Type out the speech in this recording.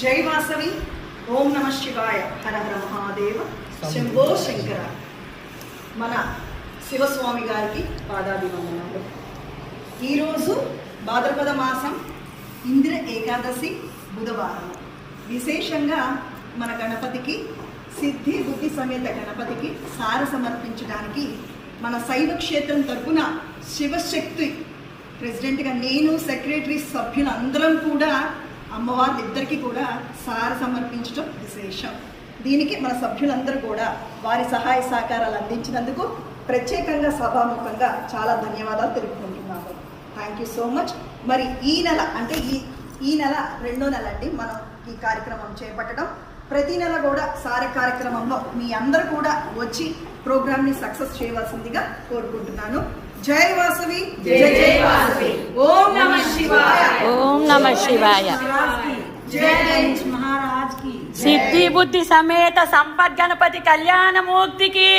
జై వాసవి ఓం నమ శివాయ హర హర మహాదేవ శంభో శంకర. మన శివస్వామి గారికి పాదాభివందనాలు. ఈరోజు భాద్రపద మాసం ఇంద్ర ఏకాదశి బుధవారం. విశేషంగా మన గణపతికి సిద్ధి బుద్ధి సమేత గణపతికి సార సమర్పించడానికి మన శైవ క్షేత్రం తరపున శివశక్తి ప్రెసిడెంట్గా నేను సెక్రటరీ సభ్యులందరం కూడా అమ్మవారిద్దరికీ కూడా సార సమర్పించడం విశేషం. దీనికి మన సభ్యులందరూ కూడా వారి సహాయ సహకారాలు అందించినందుకు ప్రత్యేకంగా సభాముఖంగా చాలా ధన్యవాదాలు తెలుపుకుంటున్నాము. థ్యాంక్ యూ సో మచ్ మరి ఈ నెల అంటే ఈ ఈ నెల రెండో నెల అండి మనం ఈ కార్యక్రమం చేపట్టడం. ప్రతి నెల కూడా సారే కార్యక్రమంలో మీ అందరూ కూడా వచ్చి ప్రోగ్రామ్ని సక్సెస్ చేయవలసిందిగా కోరుకుంటున్నాను. జై వాసవి. జై వాసవి. ఓం నమ శివాయ. ఓం నమ శివాయ. సిద్ధి బుద్ధి సమేత సంపద్ గణపతి కళ్యాణమూర్తికి.